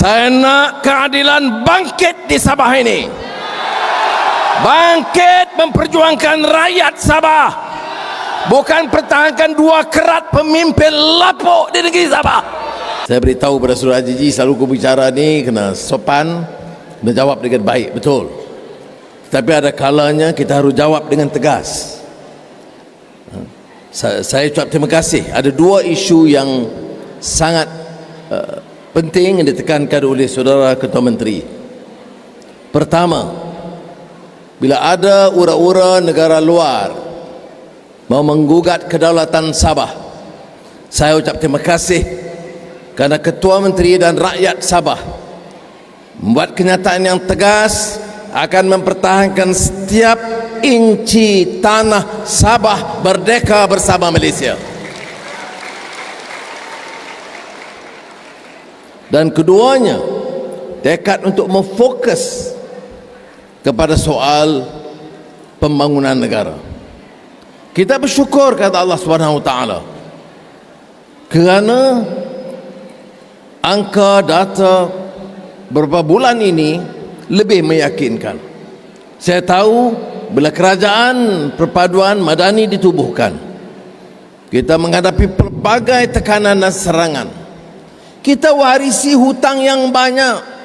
Saya nak keadilan bangkit di Sabah ini. Bangkit memperjuangkan rakyat Sabah. Bukan pertahankan dua kerat pemimpin lapuk di negeri Sabah. Saya beritahu pada Saudara Haji selalu aku bicara ni kena sopan, kena jawab dengan baik, betul. Tapi ada kalanya kita harus jawab dengan tegas. Saya, saya ucap terima kasih. Ada dua isu yang sangat uh, penting yang ditekankan oleh saudara Ketua Menteri. Pertama, bila ada ura-ura negara luar mau menggugat kedaulatan Sabah, saya ucap terima kasih kerana Ketua Menteri dan rakyat Sabah membuat kenyataan yang tegas akan mempertahankan setiap inci tanah Sabah merdeka bersama Malaysia. Dan keduanya tekad untuk memfokus kepada soal pembangunan negara. Kita bersyukur kata Allah Subhanahu Taala kerana angka data beberapa bulan ini lebih meyakinkan. Saya tahu bila kerajaan perpaduan madani ditubuhkan, kita menghadapi pelbagai tekanan dan serangan. Kita warisi hutang yang banyak.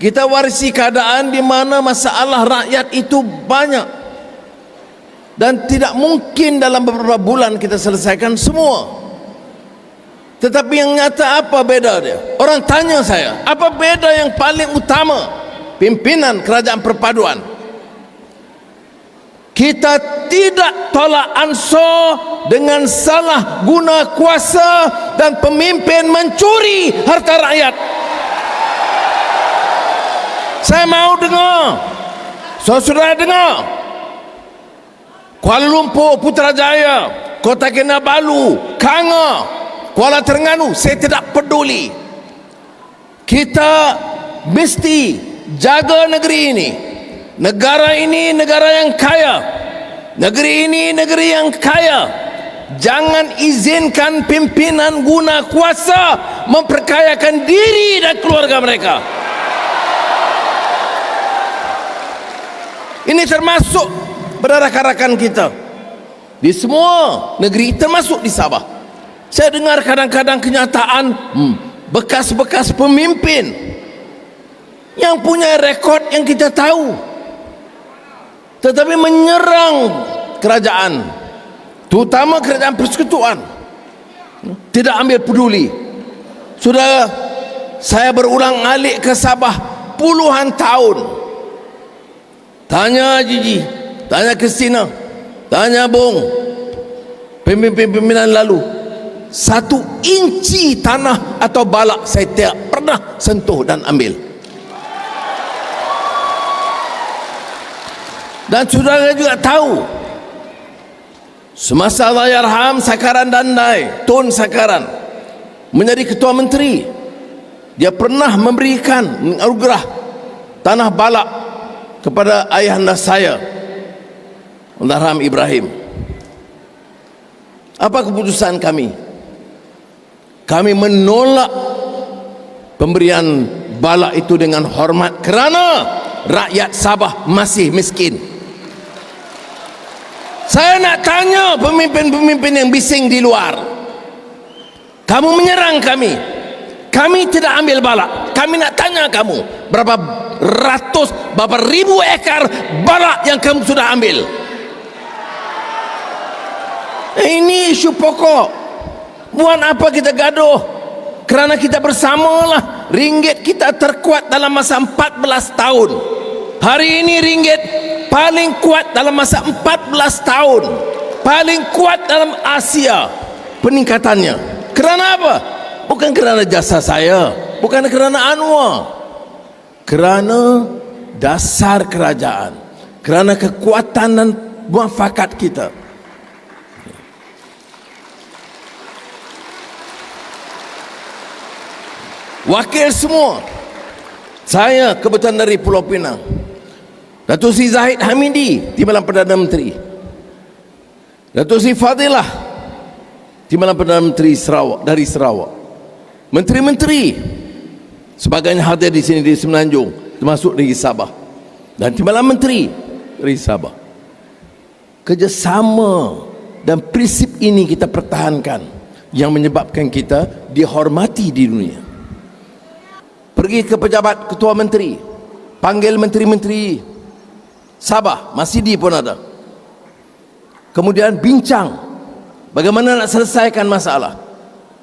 Kita warisi keadaan di mana masalah rakyat itu banyak. Dan tidak mungkin dalam beberapa bulan kita selesaikan semua. Tetapi yang nyata apa beda dia? Orang tanya saya, apa beda yang paling utama pimpinan kerajaan perpaduan? Kita tidak tolak ansur dengan salah guna kuasa dan pemimpin mencuri harta rakyat. Saya mau dengar. Saudara dengar. Kuala Lumpur, Putrajaya, Kota Kinabalu, Kanga, Kuala Terengganu, saya tidak peduli. Kita mesti jaga negeri ini. Negara ini negara yang kaya. Negeri ini negeri yang kaya. Jangan izinkan pimpinan guna kuasa memperkayakan diri dan keluarga mereka. Ini termasuk berarak-arakan kita di semua negeri termasuk di Sabah. Saya dengar kadang-kadang kenyataan hmm, bekas-bekas pemimpin yang punya rekod yang kita tahu tetapi menyerang kerajaan terutama kerajaan persekutuan. Tidak ambil peduli. Sudah saya berulang alik ke Sabah puluhan tahun. Tanya Gigi tanya Kristina tanya Bung pemimpin-pimpinan lalu. Satu inci tanah atau balak saya tidak pernah sentuh dan ambil dan saudara juga tahu semasa Allahyarham Sakaran Dandai Tun Sakaran menjadi ketua menteri dia pernah memberikan menganugerah tanah balak kepada ayahanda saya Allahyarham Ibrahim. Apa keputusan kami? Kami menolak pemberian balak itu dengan hormat kerana rakyat Sabah masih miskin saya nak tanya pemimpin-pemimpin yang bising di luar. Kamu menyerang kami. Kami tidak ambil balak. Kami nak tanya kamu. Berapa ratus, berapa ribu ekar balak yang kamu sudah ambil. Ini isu pokok. Buat apa kita gaduh? Kerana kita bersamalah. Ringgit kita terkuat dalam masa 14 tahun. Hari ini ringgit paling kuat dalam masa 14 tahun. Paling kuat dalam Asia. Peningkatannya. Kerana apa? bukan kerana jasa saya. Bukan kerana Anwar. Kerana dasar kerajaan. Kerana kekuatan dan muafakat kita. Wakil semua. Saya kebetulan dari Pulau Pinang Datuk Sri Zahid Hamidi Timbalan Perdana Menteri. Datuk Sri Fadilah Timbalan Perdana Menteri Sarawak dari Sarawak. Menteri-menteri sebagainya hadir di sini di Semenanjung termasuk negeri Sabah. Dan Timbalan Menteri negeri Sabah. Kerjasama dan prinsip ini kita pertahankan yang menyebabkan kita dihormati di dunia. Pergi ke pejabat ketua menteri panggil menteri-menteri Sabah masih di pun ada kemudian bincang bagaimana nak selesaikan masalah.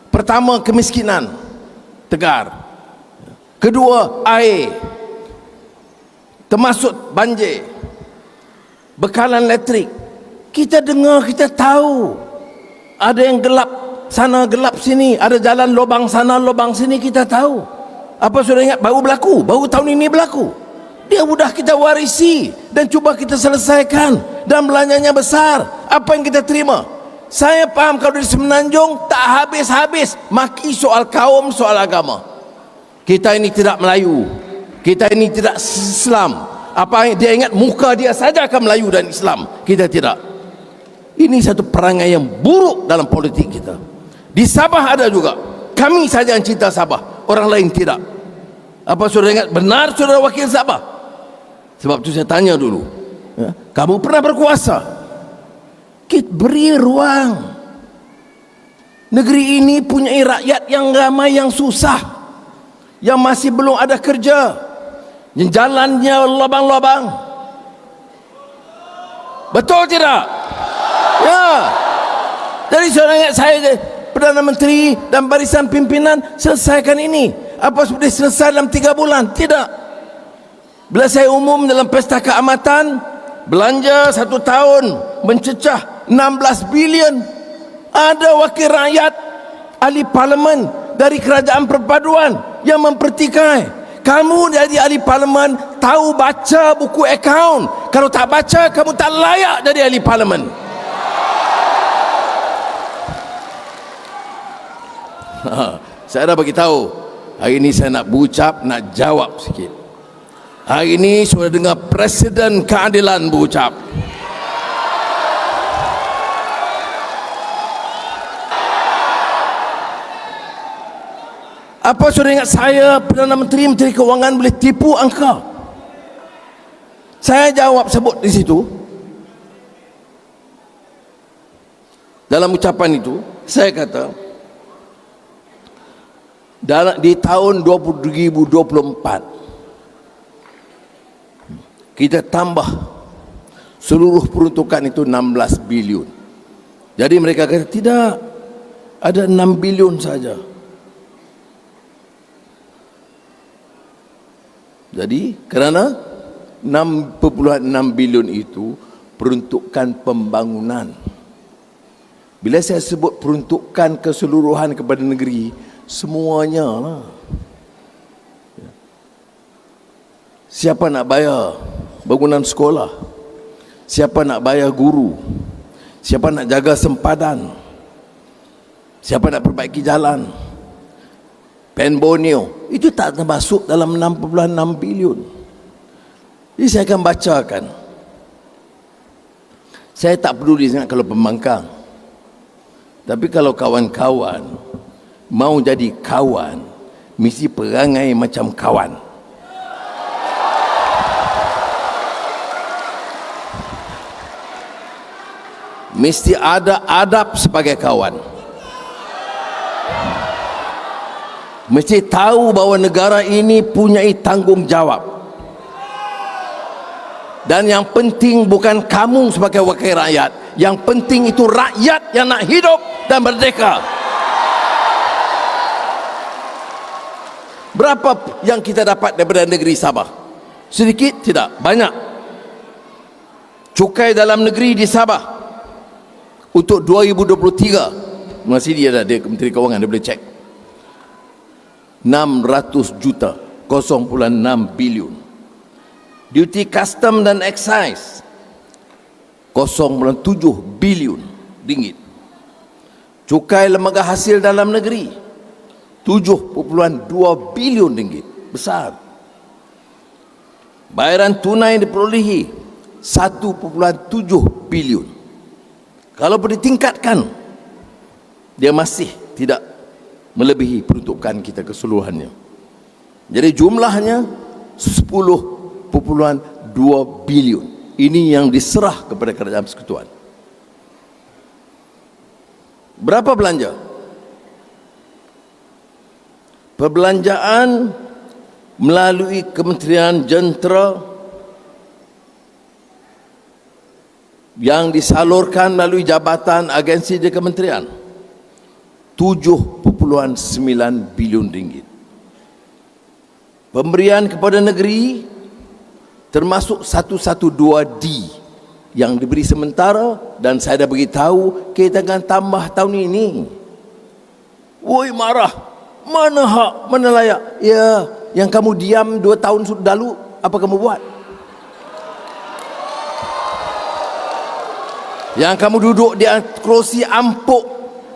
Pertama kemiskinan. Tegar. Kedua air. Termasuk banjir. Bekalan elektrik. Kita dengar kita tahu. Ada yang gelap sana gelap sini. Ada jalan lubang sana lubang sini kita tahu. Apa sudah ingat? Baru berlaku. Baru tahun ini berlaku dia mudah kita warisi dan cuba kita selesaikan. Dan belanjanya besar. Apa yang kita terima? Saya faham kalau di Semenanjung tak habis-habis maki soal kaum soal agama. Kita ini tidak Melayu. Kita ini tidak Islam. Apa dia ingat muka dia saja akan Melayu dan Islam. Kita tidak. Ini satu perangai yang buruk dalam politik kita. Di Sabah ada juga. Kami saja yang cinta Sabah. Orang lain tidak. Apa saudara ingat? Benar saudara wakil Sabah sebab itu saya tanya dulu. Ya, kamu pernah berkuasa? Kita beri ruang. Negeri ini punya rakyat yang ramai yang susah yang masih belum ada kerja. Yang jalannya lubang-lubang betul tidak? Ya. Jadi saya ingat saya Perdana Menteri dan barisan pimpinan selesaikan ini. Apa sudah selesai dalam tiga bulan? Tidak bila saya umum dalam pesta keamatan belanja satu tahun mencecah 16 bilion. Ada wakil rakyat ahli parlimen dari kerajaan perpaduan yang mempertikai. Kamu jadi ahli parlimen tahu baca buku akaun. Kalau tak baca kamu tak layak jadi ahli parlimen. Saya dah bagi tahu hari ini saya nak bucap nak jawab sikit Hari ini sudah dengar Presiden Keadilan berucap. Apa sudah ingat saya Perdana Menteri Menteri Keuangan boleh tipu angka? Saya jawab sebut di situ. Dalam ucapan itu Saya kata dalam, Di tahun 2024 kita tambah. Seluruh peruntukan itu 16 bilion. Jadi mereka kata tidak. Ada 6 bilion saja. Jadi kerana 6.6 bilion itu peruntukan pembangunan. Bila saya sebut peruntukan keseluruhan kepada negeri semuanya lah. Siapa nak bayar bangunan sekolah. Siapa nak bayar guru? Siapa nak jaga sempadan? Siapa nak perbaiki jalan? Pen bonio itu tak termasuk dalam 6.6 bilion. Jadi saya akan bacakan. Saya tak peduli sangat kalau pembangkang. Tapi kalau kawan-kawan mau jadi kawan mesti perangai macam kawan mesti ada adab sebagai kawan. Mesti tahu bahawa negara ini punya tanggungjawab. Dan yang penting bukan kamu sebagai wakil rakyat. Yang penting itu rakyat yang nak hidup dan merdeka. Berapa yang kita dapat daripada negeri Sabah? Sedikit tidak? Banyak. Cukai dalam negeri di Sabah untuk 2023 masih dia ada dia Menteri Kewangan dia boleh cek 600 juta 0.6 bilion. Duty custom dan excise 0.7 bilion ringgit. Cukai lembaga hasil dalam negeri 7.2 bilion ringgit besar. Bayaran tunai diperolehi 1.7 bilion kalau boleh tingkatkan dia masih tidak melebihi peruntukan kita keseluruhannya Jadi jumlahnya 10.2 bilion. Ini yang diserah kepada kerajaan persekutuan. Berapa belanja? Perbelanjaan melalui Kementerian Jentera yang disalurkan melalui jabatan agensi di kementerian 7.9 bilion ringgit. Pemberian kepada negeri termasuk 112D yang diberi sementara dan saya dah beritahu kita akan tambah tahun ini. Woi marah. Mana hak, mana layak? Ya, yang kamu diam dua tahun sudah lalu, apa kamu buat? Yang kamu duduk di kerusi ampuk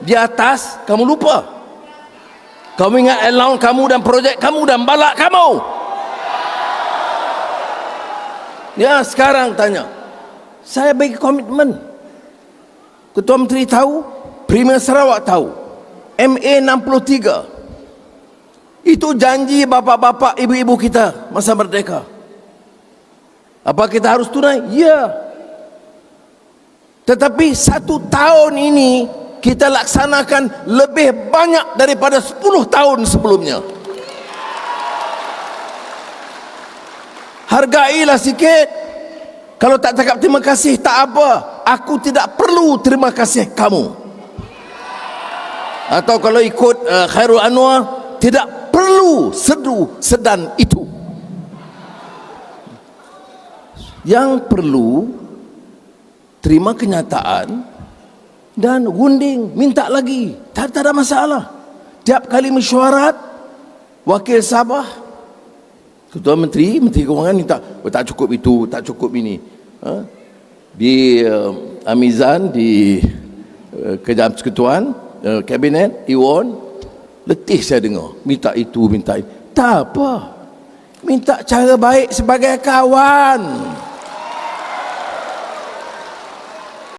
di atas, kamu lupa. Kamu ingat allowance kamu dan projek kamu dan balak kamu. Ya, sekarang tanya. Saya bagi komitmen. Ketua Menteri tahu, Premier Sarawak tahu. MA 63 itu janji bapak-bapak, ibu-ibu kita masa merdeka. Apa kita harus tunai? Ya. Tetapi satu tahun ini kita laksanakan lebih banyak daripada 10 tahun sebelumnya. Hargailah sikit. Kalau tak cakap terima kasih tak apa. Aku tidak perlu terima kasih kamu. Atau kalau ikut uh, Khairul Anwar tidak perlu sedu sedan itu yang perlu terima kenyataan dan gunding minta lagi tak, tak ada masalah tiap kali mesyuarat wakil Sabah ketua menteri menteri keuangan minta oh, tak cukup itu tak cukup ini ha? di uh, Amizan di uh, kerajaan persekutuan uh, kabinet Iwan Letih saya dengar. Minta itu, minta itu. Tak apa. Minta cara baik sebagai kawan.